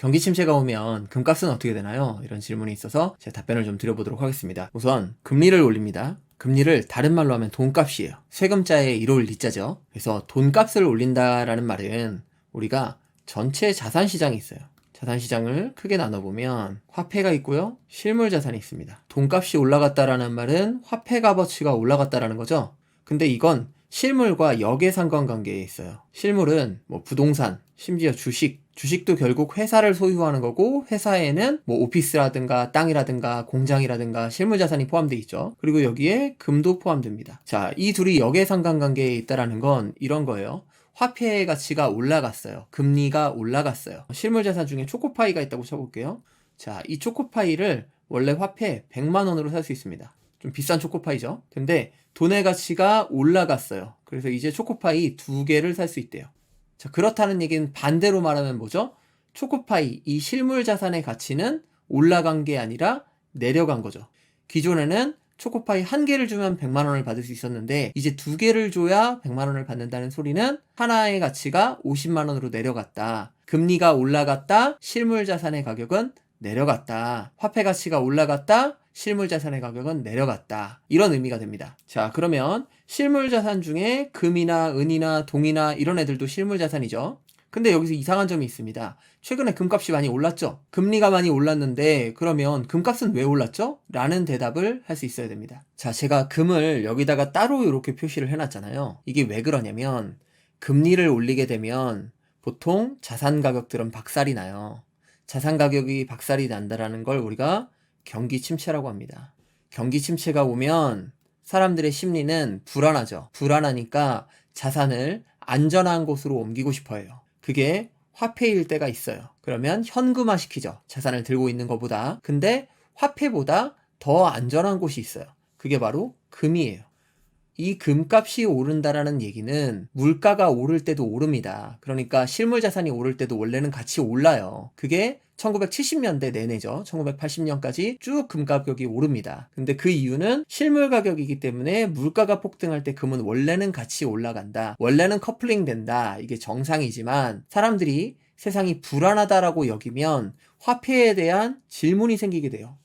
경기 침체가 오면 금값은 어떻게 되나요? 이런 질문이 있어서 제가 답변을 좀 드려보도록 하겠습니다. 우선 금리를 올립니다. 금리를 다른 말로 하면 돈값이에요. 세금자의 1월 리자죠. 그래서 돈값을 올린다라는 말은 우리가 전체 자산 시장이 있어요. 자산 시장을 크게 나눠보면 화폐가 있고요. 실물 자산이 있습니다. 돈값이 올라갔다라는 말은 화폐 값어치가 올라갔다라는 거죠. 근데 이건 실물과 역의 상관관계에 있어요. 실물은 뭐 부동산, 심지어 주식, 주식도 결국 회사를 소유하는 거고 회사에는 뭐 오피스라든가 땅이라든가 공장이라든가 실물 자산이 포함되어 있죠. 그리고 여기에 금도 포함됩니다. 자, 이 둘이 역의 상관관계에 있다라는 건 이런 거예요. 화폐의 가치가 올라갔어요. 금리가 올라갔어요. 실물 자산 중에 초코파이가 있다고 쳐볼게요. 자, 이 초코파이를 원래 화폐 100만 원으로 살 수 있습니다. 좀 비싼 초코파이죠. 근데 돈의 가치가 올라갔어요. 그래서 이제 초코파이 두 개를 살 수 있대요. 자, 그렇다는 얘기는 반대로 말하면 뭐죠? 초코파이, 이 실물 자산의 가치는 올라간 게 아니라 내려간 거죠. 기존에는 초코파이 한 개를 주면 100만 원을 받을 수 있었는데 이제 두 개를 줘야 100만 원을 받는다는 소리는 하나의 가치가 50만 원으로 내려갔다. 금리가 올라갔다. 실물 자산의 가격은 내려갔다. 화폐 가치가 올라갔다. 실물 자산의 가격은 내려갔다. 이런 의미가 됩니다. 자, 그러면 실물 자산 중에 금이나 은이나 동이나 이런 애들도 실물 자산이죠. 근데 여기서 이상한 점이 있습니다. 최근에 금값이 많이 올랐죠? 금리가 많이 올랐는데 그러면 금값은 왜 올랐죠? 라는 대답을 할 수 있어야 됩니다. 자, 제가 금을 여기다가 따로 이렇게 표시를 해놨잖아요. 이게 왜 그러냐면 금리를 올리게 되면 보통 자산 가격들은 박살이 나요. 자산 가격이 박살이 난다라는 걸 우리가 경기 침체라고 합니다. 경기 침체가 오면 사람들의 심리는 불안하죠. 불안하니까 자산을 안전한 곳으로 옮기고 싶어 해요. 그게 화폐일 때가 있어요. 그러면 현금화 시키죠. 자산을 들고 있는 것보다. 근데 화폐보다 더 안전한 곳이 있어요. 그게 바로 금이에요. 이 금값이 오른다라는 얘기는 물가가 오를 때도 오릅니다. 그러니까 실물 자산이 오를 때도 원래는 같이 올라요. 그게 1970년대 내내죠. 1980년까지 쭉 금 가격이 오릅니다. 근데 그 이유는 실물 가격이기 때문에 물가가 폭등할 때 금은 원래는 같이 올라간다. 원래는 커플링 된다. 이게 정상이지만 사람들이 세상이 불안하다라고 여기면 화폐에 대한 질문이 생기게 돼요.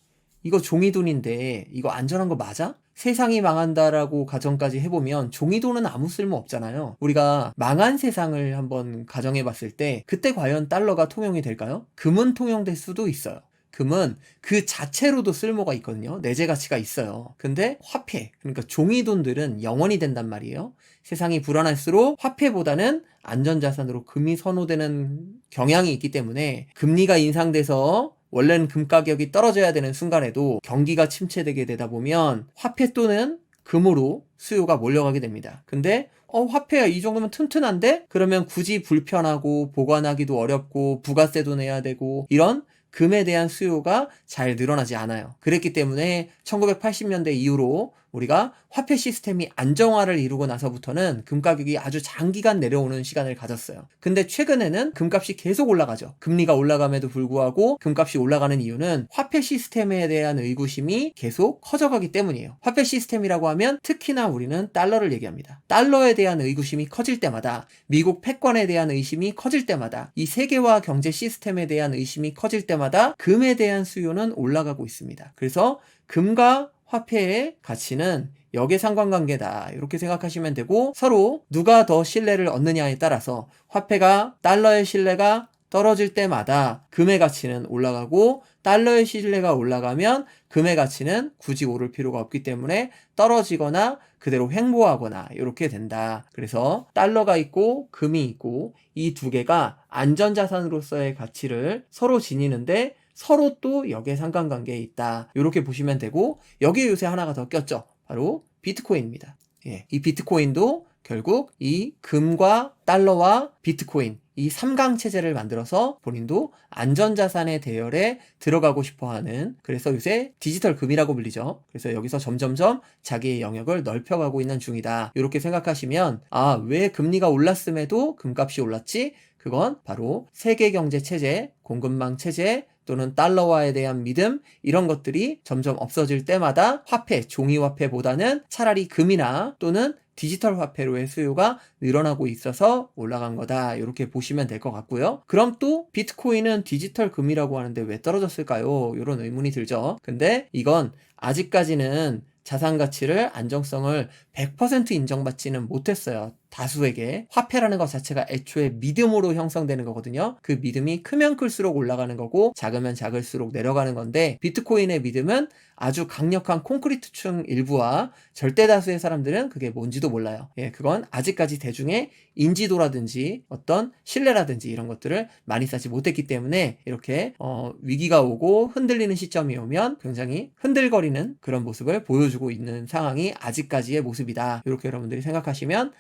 이거 종이돈인데 이거 안전한 거 맞아? 세상이 망한다라고 가정까지 해보면 종이돈은 아무 쓸모 없잖아요. 우리가 망한 세상을 한번 가정해 봤을 때 그때 과연 달러가 통용이 될까요? 금은 통용될 수도 있어요. 금은 그 자체로도 쓸모가 있거든요. 내재 가치가 있어요. 근데 화폐, 그러니까 종이 돈들은 영원히 된단 말이에요. 세상이 불안할수록 화폐보다는 안전자산으로 금이 선호되는 경향이 있기 때문에 금리가 인상돼서 원래는 금 가격이 떨어져야 되는 순간에도 경기가 침체되게 되다 보면 화폐 또는 금으로 수요가 몰려가게 됩니다. 근데 어 화폐야 이 정도면 튼튼한데 그러면 굳이 불편하고 보관하기도 어렵고 부가세도 내야 되고 이런 금에 대한 수요가 잘 늘어나지 않아요. 그랬기 때문에 1980년대 이후로 우리가 화폐 시스템이 안정화를 이루고 나서부터는 금 가격이 아주 장기간 내려오는 시간을 가졌어요. 근데 최근에는 금값이 계속 올라가죠. 금리가 올라감에도 불구하고 금값이 올라가는 이유는 화폐 시스템에 대한 의구심이 계속 커져가기 때문이에요. 화폐 시스템이라고 하면 특히나 우리는 달러를 얘기합니다. 달러에 대한 의구심이 커질 때마다 미국 패권에 대한 의심이 커질 때마다 이 세계화 경제 시스템에 대한 의심이 커질 때마다 금에 대한 수요는 올라가고 있습니다. 그래서 금과 화폐의 가치는 역의 상관관계다. 이렇게 생각하시면 되고 서로 누가 더 신뢰를 얻느냐에 따라서 화폐가 달러의 신뢰가 떨어질 때마다 금의 가치는 올라가고 달러의 신뢰가 올라가면 금의 가치는 굳이 오를 필요가 없기 때문에 떨어지거나 그대로 횡보하거나 이렇게 된다. 그래서 달러가 있고 금이 있고 이 두 개가 안전자산으로서의 가치를 서로 지니는데 서로 또 역의 상관관계에 있다. 이렇게 보시면 되고 여기에 요새 하나가 더 꼈죠. 바로 비트코인입니다. 예, 이 비트코인도 결국 이 금과 달러와 비트코인 이 3강 체제를 만들어서 본인도 안전자산의 대열에 들어가고 싶어 하는 그래서 요새 디지털 금이라고 불리죠. 그래서 여기서 점점점 자기의 영역을 넓혀가고 있는 중이다. 이렇게 생각하시면 아, 왜 금리가 올랐음에도 금값이 올랐지? 그건 바로 세계 경제 체제, 공급망 체제, 또는 달러화에 대한 믿음 이런 것들이 점점 없어질 때마다 화폐, 종이 화폐보다는 차라리 금이나 또는 디지털 화폐로의 수요가 늘어나고 있어서 올라간 거다. 이렇게 보시면 될 것 같고요. 그럼 또 비트코인은 디지털 금이라고 하는데 왜 떨어졌을까요? 이런 의문이 들죠. 근데 이건 아직까지는 자산 가치를 안정성을 100% 인정받지는 못했어요. 다수에게 화폐라는 것 자체가 애초에 믿음으로 형성되는 거거든요. 그 믿음이 크면 클수록 올라가는 거고 작으면 작을수록 내려가는 건데 비트코인의 믿음은 아주 강력한 콘크리트층 일부와 절대 다수의 사람들은 그게 뭔지도 몰라요. 예, 그건 아직까지 대중의 인지도라든지 어떤 신뢰라든지 이런 것들을 많이 쌓지 못했기 때문에 이렇게 어, 위기가 오고 흔들리는 시점이 오면 굉장히 흔들거리는 그런 모습을 보여주고 있는 상황이 아직까지의 모습이다. 이렇게 여러분들이 생각하시면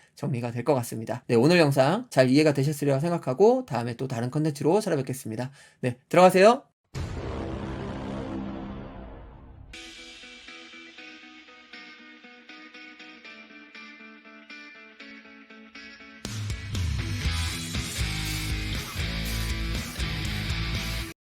정리가 될 것 같습니다. 네, 오늘 영상 잘 이해가 되셨으리라 생각하고 다음에 또 다른 컨텐츠로 찾아뵙겠습니다. 네, 들어가세요.